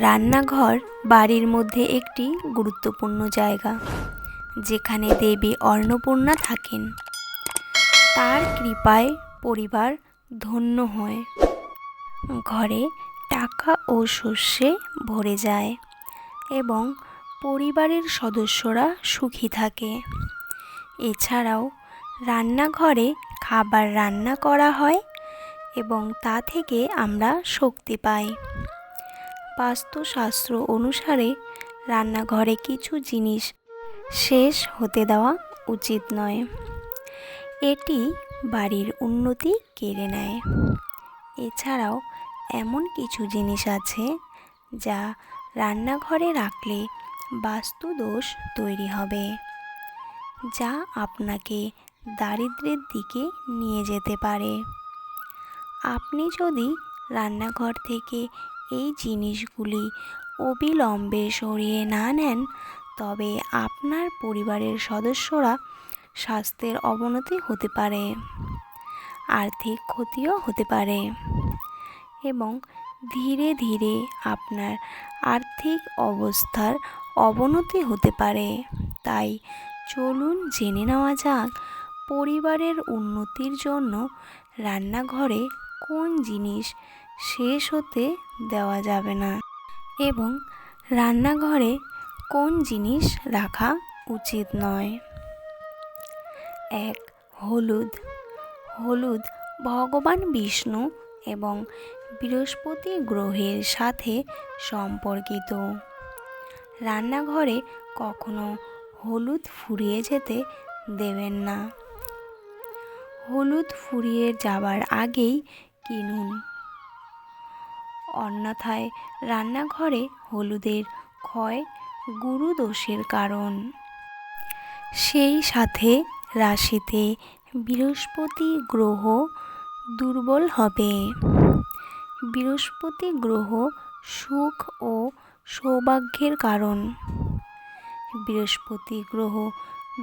রান্নাঘর বাড়ির মধ্যে একটি গুরুত্বপূর্ণ জায়গা, যেখানে দেবী অন্নপূর্ণা থাকেন। তার কৃপায় পরিবার ধন্য হয়। ঘরে টাকা ও শস্যে ভরে যায় এবং পরিবারের সদস্যরা সুখী থাকে। এছাড়াও রান্নাঘরে খাবার রান্না করা হয় এবং তা থেকে আমরা শক্তি পাই। বাস্তুশাস্ত্র অনুসারে রান্নাঘরে কিছু জিনিস শেষ হতে দেওয়া উচিত নয়। এটি বাড়ির উন্নতি কেড়ে নেয়। এছাড়াও এমন কিছু জিনিস আছে যা রান্নাঘরে রাখলে বাস্তুদোষ তৈরি হবে, যা আপনাকে দারিদ্র্যের দিকে নিয়ে যেতে পারে। আপনি যদি রান্নাঘর থেকে এই জিনিসগুলি অবিলম্বে সরিয়ে না নেন, তবে আপনার পরিবারের সদস্যরা স্বাস্থ্যের অবনতি হতে পারে, আর্থিক ক্ষতিও হতে পারে এবং ধীরে ধীরে আপনার আর্থিক অবস্থার অবনতি হতে পারে। তাই চলুন জেনে নেওয়া যাক পরিবারের উন্নতির জন্য রান্নাঘরে কোন জিনিস শেষ হতে দেওয়া যাবে না। এবং রান্নাঘরে কোন জিনিস রাখা উচিত নয়? এক, হলুদ। হলুদ ভগবান বিষ্ণু এবং বৃহস্পতি গ্রহের সাথে সম্পর্কিত। রান্নাঘরে কখনো হলুদ ফুরিয়ে যেতে দেবেন না। হলুদ ফুরিয়ে যাবার আগেই কিনুন। অন্যথায় রান্নাঘরে হলুদের ক্ষয় গুরুদোষের কারণ। সেই সাথে রাশিতে বৃহস্পতি গ্রহ দুর্বল হবে। বৃহস্পতি গ্রহ সুখ ও সৌভাগ্যের কারণ। বৃহস্পতি গ্রহ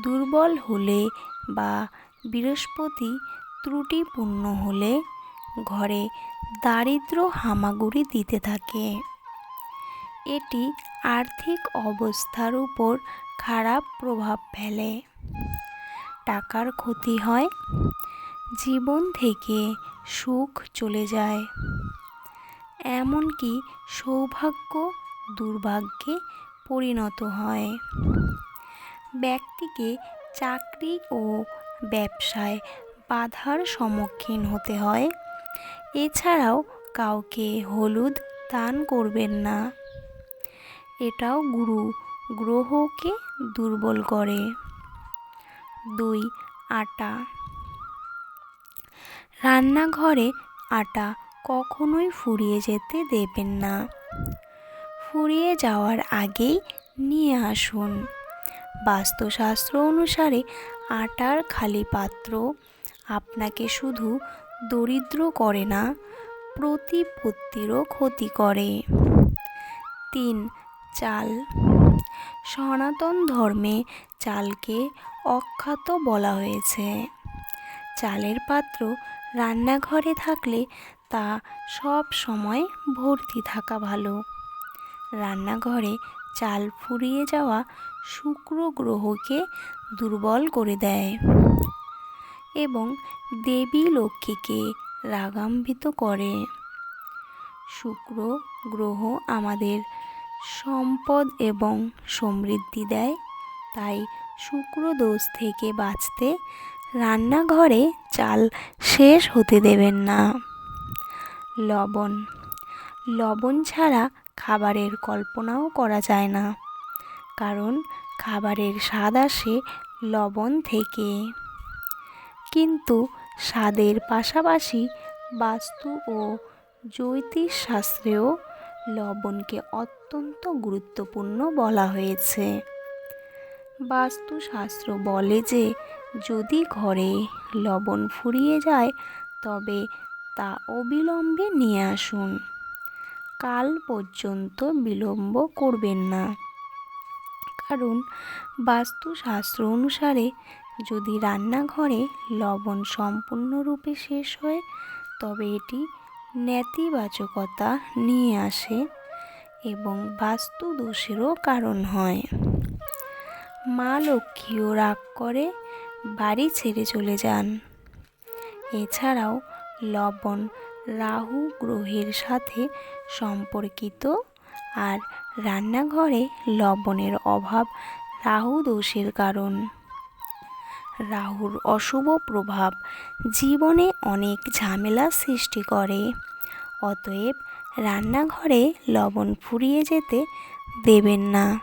দুর্বল হলে বা বৃহস্পতি ত্রুটিপূর্ণ হলে ঘরে দারিদ্র হামাগুড়ি দিতে থাকে। এটি আর্থিক অবস্থার উপর খারাপ প্রভাব ফেলে। টাকার ক্ষতি হয়, জীবন থেকে সুখ চলে যায়। এমনকি সৌভাগ্য দুর্ভাগ্যে পরিণত হয়। ব্যক্তিকে চাকরি ও ব্যবসায় বাধার সম্মুখীন হতে হয়। এছাড়াও কাউকে হলুদ দান করবেন না। এটাও গুরু গ্রহকে দুর্বল করে। দুই, আটা। রান্নাঘরে আটা কখনোই ফুরিয়ে যেতে দেবেন না। ফুরিয়ে যাওয়ার আগেই নিয়ে আসুন। বাস্তুশাস্ত্র অনুসারে আটার খালি পাত্র আপনাকে শুধু দরিদ্র করে না, প্রতিপত্তিরও ক্ষতি করে। তিন, চাল। সনাতন ধর্মে চালকে অখ্যাত বলা হয়েছে। চালের পাত্র রান্নাঘরে থাকলে তা সব সময় ভর্তি থাকা ভালো। রান্নাঘরে চাল ফুরিয়ে যাওয়া শুক্র গ্রহকে দুর্বল করে দেয়। এবং দেবী লক্ষ্মীকে রাগাম্বিত করে। শুক্র গ্রহ আমাদের সম্পদ এবং সমৃদ্ধি দেয়, তাই শুক্র দোষ থেকে বাঁচতে রান্নাঘরে চাল শেষ হতে দেবেন না। লবণ। লবণ ছাড়া খাবারের কল্পনাও করা যায় না, কারণ খাবারের স্বাদ আসে লবণ থেকে। কিন্তু স্বাদের পাশাপাশি বাস্তু ও জ্যোতিষ শাস্ত্রেও লবণকে অত্যন্ত গুরুত্বপূর্ণ বলা হয়েছে। বাস্তুশাস্ত্র বলে যে, যদি ঘরে লবণ ফুরিয়ে যায়, তবে তা অবিলম্বে নিয়ে আসুন। কাল পর্যন্ত বিলম্ব করবেন না। কারণ বাস্তুশাস্ত্র অনুসারে যদি রান্নাঘরে লবণ সম্পূর্ণরূপে শেষ হয়, তবে এটি নেতিবাচকতা নিয়ে আসে এবং বাস্তু দোষেরও কারণ হয়। মা লক্ষ্মীও রাগ করে বাড়ি ছেড়ে চলে যান। এছাড়াও লবণ রাহু গ্রহের সাথে সম্পর্কিত আর রান্নাঘরে লবণের অভাব রাহু দোষের কারণ। রাহুর অশুভ প্রভাব জীবনে অনেক ঝামেলা সৃষ্টি করে। অতএব রান্নাঘরে লবণ ফুরিয়ে যেতে দেবেন না।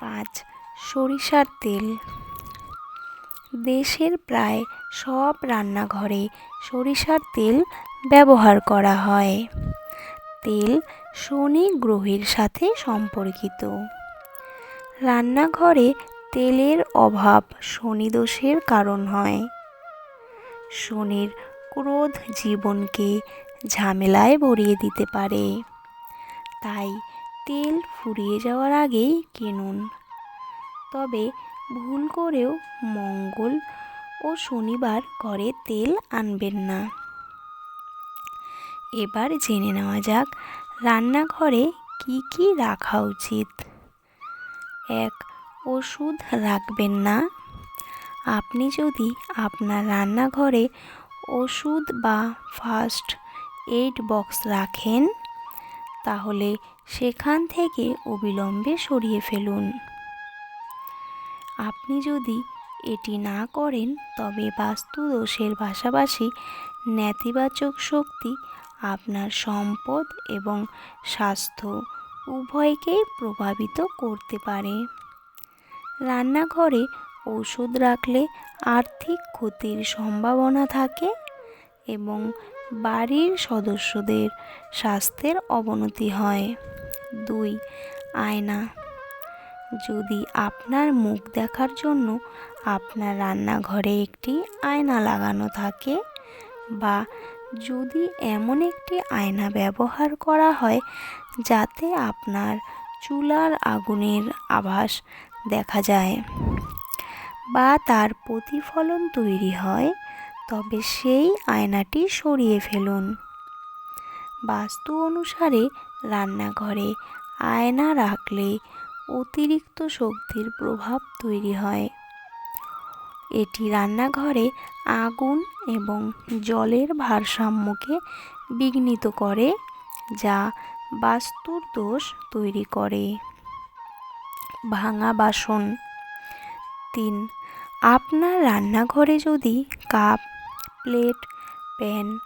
পাঁচ, সরিষার তেল। দেশের প্রায় সব রান্নাঘরে সরিষার তেল ব্যবহার করা হয়। তেল শনি গ্রহের সাথে সম্পর্কিত। রান্নাঘরে তেলের অভাব শনিদোষের কারণ হয়। শনির ক্রোধ জীবনকে ঝামেলায় ভরিয়ে দিতে পারে। তাই তেল ফুরিয়ে যাওয়ার আগেই কিনুন। তবে ভুল করেও মঙ্গল ও শনিবার ঘরে তেল আনবেন না। এবার জেনে নেওয়া যাক রান্নাঘরে কি কি রাখা উচিত। এক ওষুধ রাখবেন না। আপনি যদি আপনার রান্নাঘরে ওষুধ বা ফার্স্ট এইড বক্স রাখেন, তাহলে সেখান থেকে অবিলম্বে সরিয়ে ফেলুন। আপনি যদি এটি না করেন, তবে বাস্তু দোষের পাশাপাশি নেতিবাচক শক্তি আপনার সম্পদ এবং স্বাস্থ্য উভয়কেই প্রভাবিত করতে পারে। রান্নাঘরে ওষুধ রাখলে আর্থিক ক্ষতির সম্ভাবনা থাকে এবং বাড়ির সদস্যদের স্বাস্থ্যের অবনতি হয়। দুই, আয়না। যদি আপনার মুখ দেখার জন্য আপনার রান্নাঘরে একটি আয়না লাগানো থাকে বা যদি এমন একটি আয়না ব্যবহার করা হয় যাতে আপনার চুলার আগুনের আভাস দেখা যায় বা তার প্রতিফলন তৈরি হয়, তবে সেই আয়নাটি সরিয়ে ফেলুন। বাস্তু অনুসারে রান্নাঘরে আয়না রাখলে অতিরিক্ত শক্তির প্রভাব তৈরি হয়। এটি রান্নাঘরে আগুন এবং জলের ভারসাম্যকে বিঘ্নিত করে, যা বাস্তুর দোষ তৈরি করে। ভাঙা বাসন। তিন, আপনার রান্নাঘরে যদি কাপ, প্লেট, প্যান,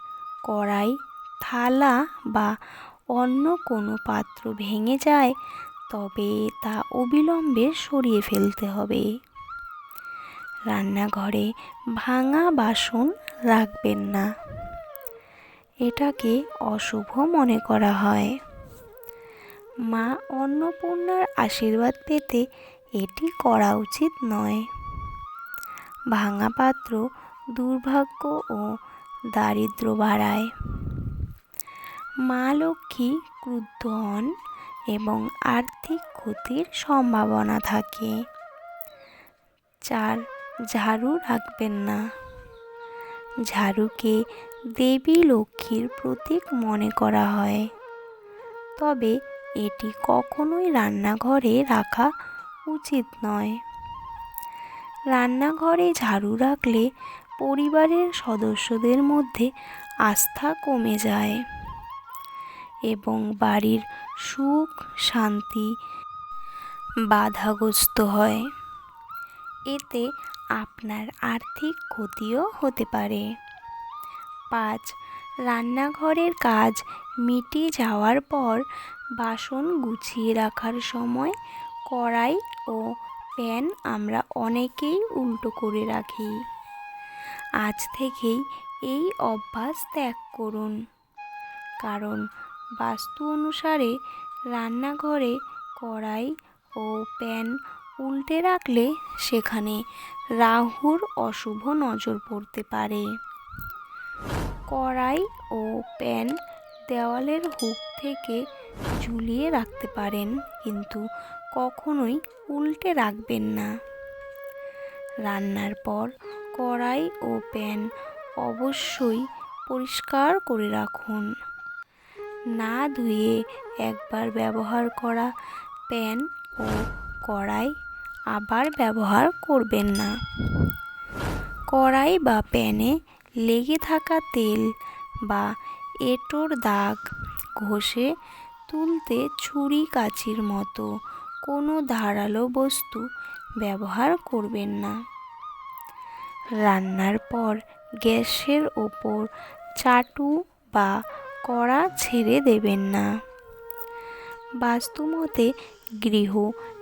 কড়াই, থালা বা অন্য কোনো পাত্র ভেঙে যায়, তবে তা অবিলম্বে সরিয়ে ফেলতে হবে। রান্নাঘরে ভাঙা বাসন রাখবেন না। এটাকে অশুভ মনে করা হয়। মা অন্নপূর্ণার আশীর্বাদ পেতে এটি করা উচিত নয়। ভাঙা পাত্র, দুর্ভাগ্য ও দারিদ্র বাড়ায়। মা লক্ষ্মী ক্রুদ্ধ হন এবং আর্থিক ক্ষতির সম্ভাবনা থাকে। চার, ঝাড়ু রাখবেন না। ঝাড়ুকে দেবী লক্ষ্মীর প্রতীক মনে করা হয়। তবে এটি কখনোই রান্নাঘরে রাখা উচিত নয়। রান্নাঘরে ঝাড়ু রাখলে পরিবারের সদস্যদের মধ্যে আস্থা কমে যায় এবং বাড়ির সুখ, শান্তি বাধাগ্রস্ত হয়। এতে আপনার আর্থিক ক্ষতিও হতে পারে। পাঁচ, রান্নাঘরের কাজ মিটে যাওয়ার পর বাসন গুছিয়ে রাখার সময় কড়াই ও প্যান আমরা অনেকেই উল্টো করে রাখি। আজ থেকেই এই অভ্যাস ত্যাগ করুন। কারণ বাস্তু অনুসারে রান্নাঘরে কড়াই ও প্যান উল্টে রাখলে সেখানে রাহুর অশুভ নজর পড়তে পারে। কড়াই ও প্যান দেওয়ালের হুক থেকে ঝুলিয়ে রাখতে পারেন, কিন্তু কখনোই উল্টে রাখবেন না। রান্নার পর কড়াই ও প্যান অবশ্যই পরিষ্কার করে রাখুন। না ধুয়ে একবার ব্যবহার করা প্যান ও কড়াই আবার ব্যবহার করবেন না। কড়াই বা প্যানে লেগে থাকা তেল বা এঁটোর দাগ ঘষে তুলতে ছুরি কাঁচির মতো কোনো ধারালো বস্তু ব্যবহার করবেন না। রান্নার পর গ্যাসের ওপর চাটু বা কড়া ছেড়ে দেবেন না। বাস্তুমতে গৃহ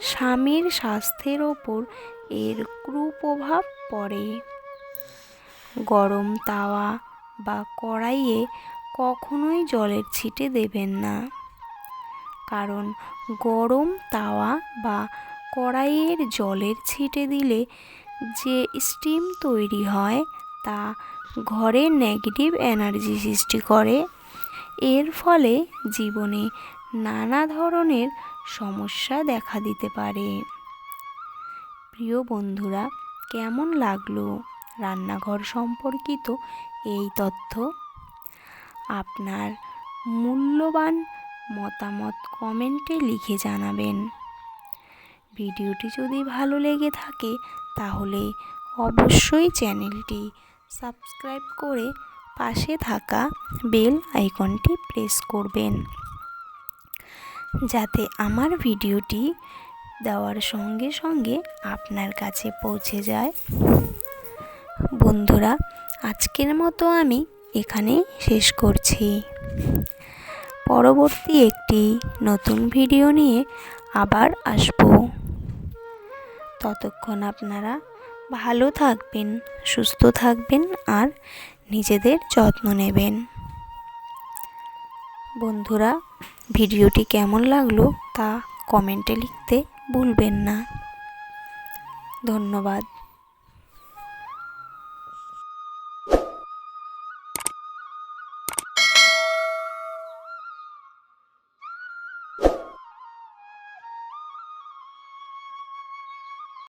স্বামীর স্বাস্থ্যের ওপর এর কুপ্রভাব পড়ে। গরম তাওয়া বা কড়াইয়ে কখনোই জলের ছিটে দেবেন না। কারণ গরম তাওয়া বা কড়াইয়ের জলের ছিটে দিলে যে স্টিম তৈরি হয় তা ঘরে নেগেটিভ এনার্জি সৃষ্টি করে। এর ফলে জীবনে নানা ধরনের সমস্যা দেখা দিতে পারে। প্রিয় বন্ধুরা, কেমন লাগল রান্নাঘর সম্পর্কিত এই তথ্য? আপনার মূল্যবান মতামত কমেন্টে লিখে জানাবেন। ভিডিওটি যদি ভালো লেগে থাকে, তাহলে অবশ্যই চ্যানেলটি সাবস্ক্রাইব করে পাশে থাকা বেল আইকনটি প্রেস করবেন। যাতে আমার ভিডিওটি দেওয়ার সঙ্গে সঙ্গে আপনার কাছে পৌঁছে যায়। বন্ধুরা, আজকের মতো আমি এখানেই শেষ করছি। পরবর্তী একটি নতুন ভিডিও নিয়ে আবার আসব। ততক্ষণ আপনারা ভালো থাকবেন, সুস্থ থাকবেন আর নিজেদের যত্ন নেবেন। বন্ধুরা, ভিডিওটি কেমন লাগল তা কমেন্টে লিখতে ভুলবেন না। ধন্যবাদ।